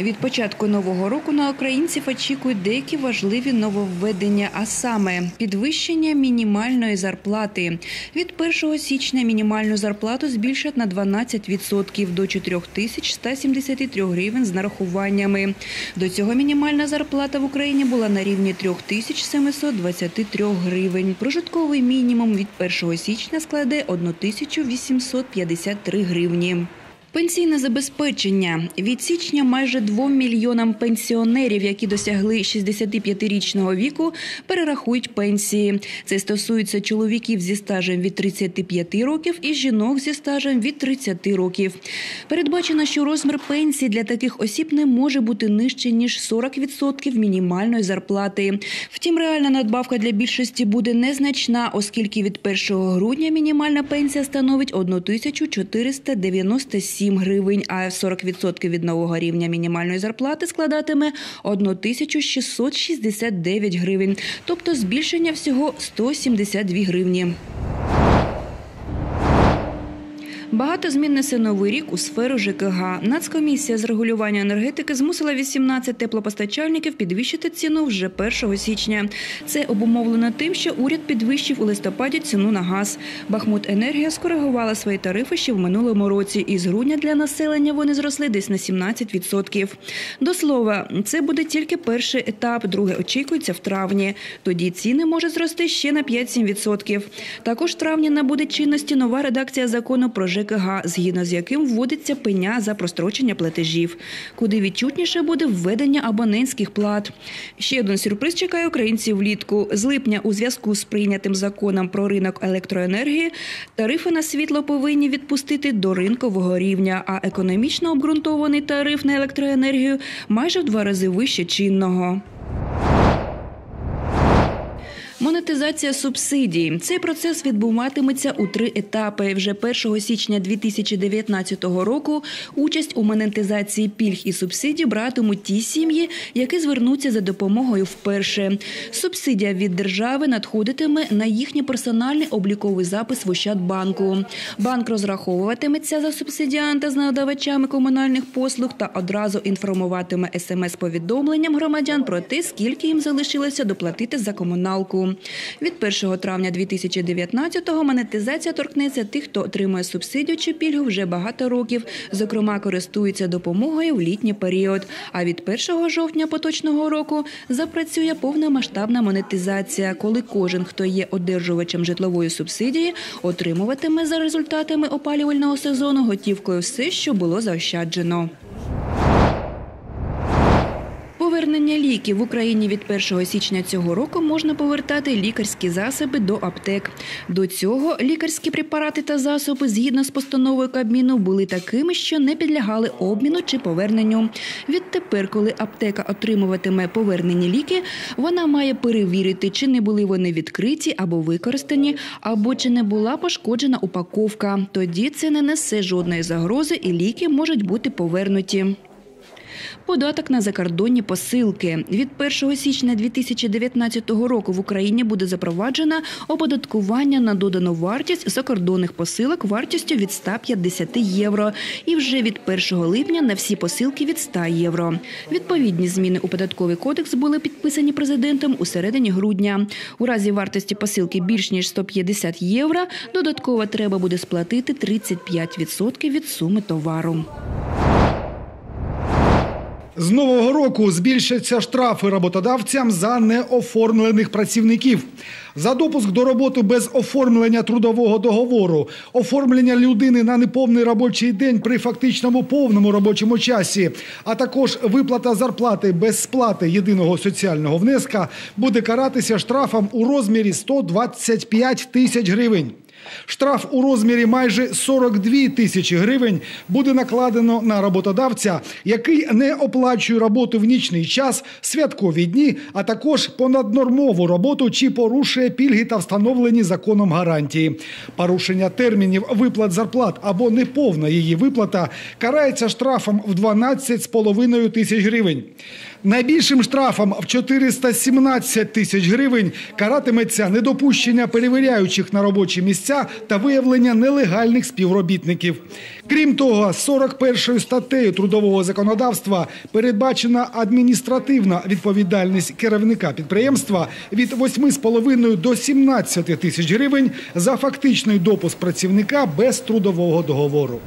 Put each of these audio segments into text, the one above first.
Від початку нового року на українців очікують деякі важливі нововведення, а саме підвищення мінімальної зарплати. Від 1 січня мінімальну зарплату збільшать на 12% до 4173 гривень з нарахуваннями. До цього мінімальна зарплата в Україні була на рівні 3723 гривень. Прожитковий мінімум від 1 січня складе 1853 гривні. Пенсійне забезпечення від січня майже 2 мільйонам пенсіонерів, які досягли 65-річного віку, перерахують пенсії. Це стосується чоловіків зі стажем від 35 років і жінок зі стажем від 30 років. Передбачено, що розмір пенсії для таких осіб не може бути нижче ніж 40% мінімальної зарплати. Втім, реальна надбавка для більшості буде незначна, оскільки від 1 грудня мінімальна пенсія становить 1497 гривень, а 40% від нового рівня мінімальної зарплати складатиме 1669 гривень, тобто збільшення всього 172 гривні. Багато змін несе новий рік у сферу ЖКГ. Нацкомісія з регулювання енергетики змусила 18 теплопостачальників підвищити ціну вже 1 січня. Це обумовлено тим, що уряд підвищив у листопаді ціну на газ. Бахмут Енергія скоригувала свої тарифи ще в минулому році, і з грудня для населення вони зросли десь на 17%. До слова, це буде тільки перший етап. Друге очікується в травні. Тоді ціни можуть зрости ще на 5-7%. Також в травні набуде чинності нова редакція закону про ЖКГ. ЖКГ, згідно з яким вводиться пеня за прострочення платежів, куди відчутніше буде введення абонентських плат. Ще один сюрприз чекає українців влітку. З липня у зв'язку з прийнятим законом про ринок електроенергії тарифи на світло повинні відпустити до ринкового рівня, а економічно обґрунтований тариф на електроенергію майже в два рази вище чинного. Монетизація субсидій. Цей процес відбуватиметься у три етапи. Вже 1 січня 2019 року участь у монетизації пільг і субсидій братимуть ті сім'ї, які звернуться за допомогою вперше. Субсидія від держави надходитиме на їхній персональний обліковий запис в Ощадбанку. Банк розраховуватиметься за субсидіанта з надавачами комунальних послуг та одразу інформуватиме смс-повідомленням громадян про те, скільки їм залишилося доплатити за комуналку. Від 1 травня 2019-го монетизація торкнеться тих, хто отримує субсидію чи пільгу вже багато років, зокрема користується допомогою в літній період. А від 1 жовтня поточного року запрацює повномасштабна монетизація, коли кожен, хто є одержувачем житлової субсидії, отримуватиме за результатами опалювального сезону готівкою все, що було заощаджено. Повернення ліків в Україні від 1 січня цього року можна повертати лікарські засоби до аптек. До цього лікарські препарати та засоби згідно з постановою Кабміну були такими, що не підлягали обміну чи поверненню. Відтепер, коли аптека отримуватиме повернені ліки, вона має перевірити, чи не були вони відкриті або використані, або чи не була пошкоджена упаковка. Тоді це не несе жодної загрози, і ліки можуть бути повернуті. Податок на закордонні посилки від 1 січня 2019 року в Україні буде запроваджено оподаткування на додану вартість закордонних посилок вартістю від 150 євро. І вже від 1 липня на всі посилки від 100 євро. Відповідні зміни у податковий кодекс були підписані президентом у середині грудня. У разі вартості посилки більш ніж 150 євро. Додатково треба буде сплатити 35% від суми товару. З нового року збільшаться штрафи роботодавцям за неоформлених працівників. За допуск до роботи без оформлення трудового договору, оформлення людини на неповний робочий день при фактичному повному робочому часі, а також виплата зарплати без сплати єдиного соціального внеска буде каратися штрафом у розмірі 125 тисяч гривень. Штраф у розмірі майже 42 тисячі гривень буде накладено на роботодавця, який не оплачує роботу в нічний час, святкові дні, а також понаднормову роботу чи порушує пільги та встановлені законом гарантії. Порушення термінів виплат зарплат або неповна її виплата карається штрафом в 12,5 тисяч гривень. Найбільшим штрафом в 417 тисяч гривень каратиметься недопущення перевіряючих на робочі місця та виявлення нелегальних співробітників. Крім того, 41 статтею трудового законодавства передбачена адміністративна відповідальність керівника підприємства від 8,5 до 17 тисяч гривень за фактичний допуск працівника без трудового договору.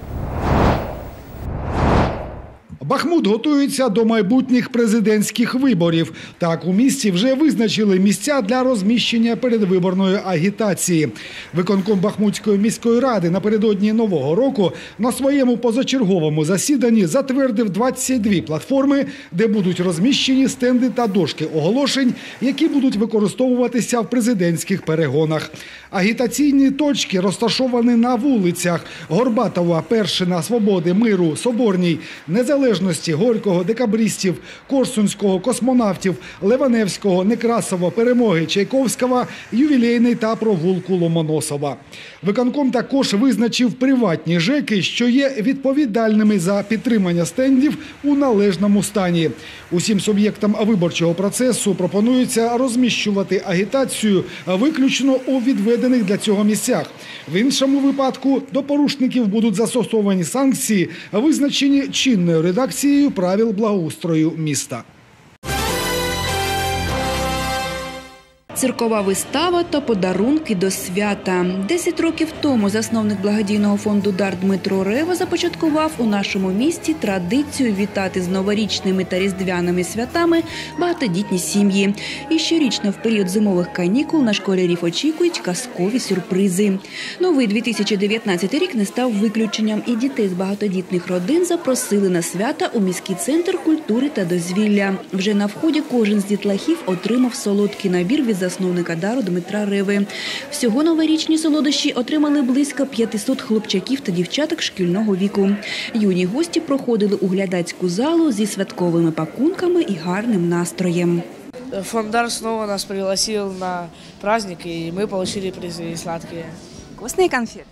Бахмут готується до майбутніх президентських виборів. Так, у місті вже визначили місця для розміщення передвиборної агітації. Виконком Бахмутської міської ради напередодні нового року на своєму позачерговому засіданні затвердив 22 платформи, де будуть розміщені стенди та дошки оголошень, які будуть використовуватися в президентських перегонах. Агітаційні точки розташовані на вулицях Горбатова, Першина, Свободи, Миру, Соборній, Незалежності, Горького, Декабристів, Корсунського, Космонавтів, Леваневського, Некрасова, Перемоги, Чайковського, Ювілейний та провулку Ломоносова. Виконком також визначив приватні ЖЕКи, що є відповідальними за підтримання стендів у належному стані. Усім суб'єктам виборчого процесу пропонується розміщувати агітацію виключно у відведених для цього місцях. В іншому випадку до порушників будуть застосовані санкції, визначені чинною редакцією правил благоустрою міста. Циркова вистава та подарунки до свята. Десять років тому засновник благодійного фонду Дар Дмитро Рева започаткував у нашому місті традицію вітати з новорічними та різдвяними святами багатодітні сім'ї. І щорічно в період зимових канікул на школярів очікують казкові сюрпризи. Новий 2019 рік не став виключенням, і дітей з багатодітних родин запросили на свята у міський центр культури та дозвілля. Вже на вході кожен з дітлахів отримав солодкий набір від засновника дару Дмитра Реви. Всього новорічні солодощі отримали близько 500 хлопчаків та дівчаток шкільного віку. Юні гості проходили у глядацьку залу зі святковими пакунками і гарним настроєм. Фондар снова нас пригласил на праздник, и мы получили призы сладкие. Вкусные конфеты?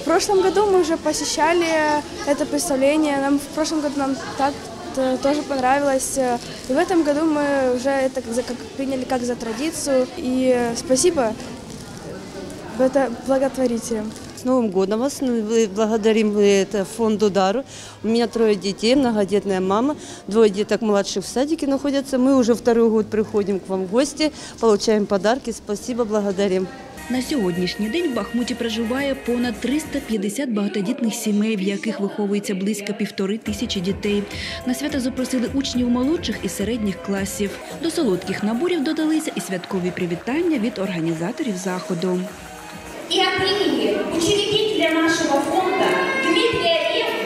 В прошлом году мы уже посещали это представление. Нам в прошлом году нам так т- тоже понравилось. И в этом году мы уже это за- как, приняли как за традицию. И спасибо это благотворителям. С Новым годом вас! Мы Благодарим это фонду Дару. У меня трое детей, многодетная мама. Двое деток младших в садике находятся. Мы уже второй год приходим к вам в гости, получаем подарки. Спасибо, благодарим. На сьогоднішній день в Бахмуті проживає понад 350 багатодітних сімей, в яких виховується близько півтори тисячі дітей. На свято запросили учнів молодших і середніх класів. До солодких наборів додалися і святкові привітання від організаторів заходу. И от имени учредителя нашего фонда Дмитрия Ревы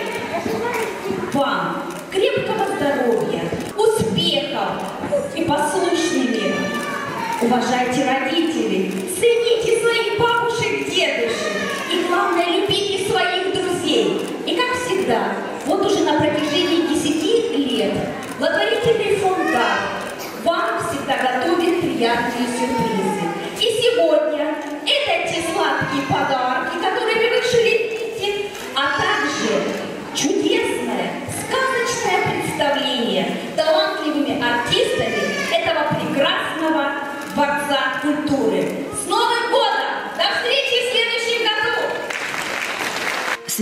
вам крепкого здоровья, успехов и послушными. Уважайте родителей,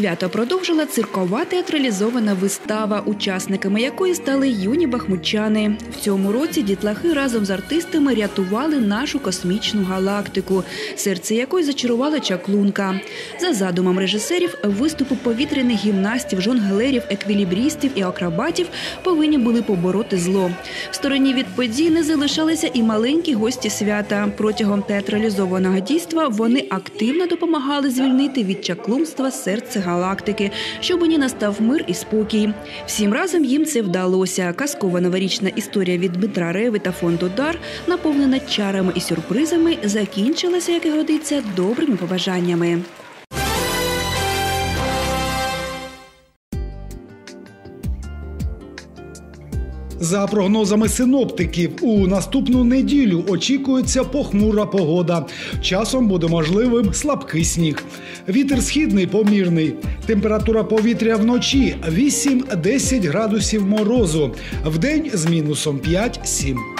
Свято продовжила циркова театралізована вистава, учасниками якої стали юні бахмутчани. В цьому році дітлахи разом з артистами рятували нашу космічну галактику, серце якої зачарувала чаклунка. За задумом режисерів, виступи повітряних гімнастів, жонглерів, еквілібрістів і акробатів повинні були побороти зло. В стороні від подій не залишалися і маленькі гості свята. Протягом театралізованого дійства вони активно допомагали звільнити від чаклунства серце галактики, щоб у ній настав мир і спокій. Всім разом їм це вдалося. Казкова новорічна історія від Дмитра Реви та фонду Дар, наповнена чарами і сюрпризами, закінчилася, як і годиться, добрими побажаннями. За прогнозами синоптиків, у наступну неділю очікується похмура погода. Часом буде можливим слабкий сніг. Вітер східний помірний. Температура повітря вночі 8-10 градусів морозу. Вдень з мінусом 5-7.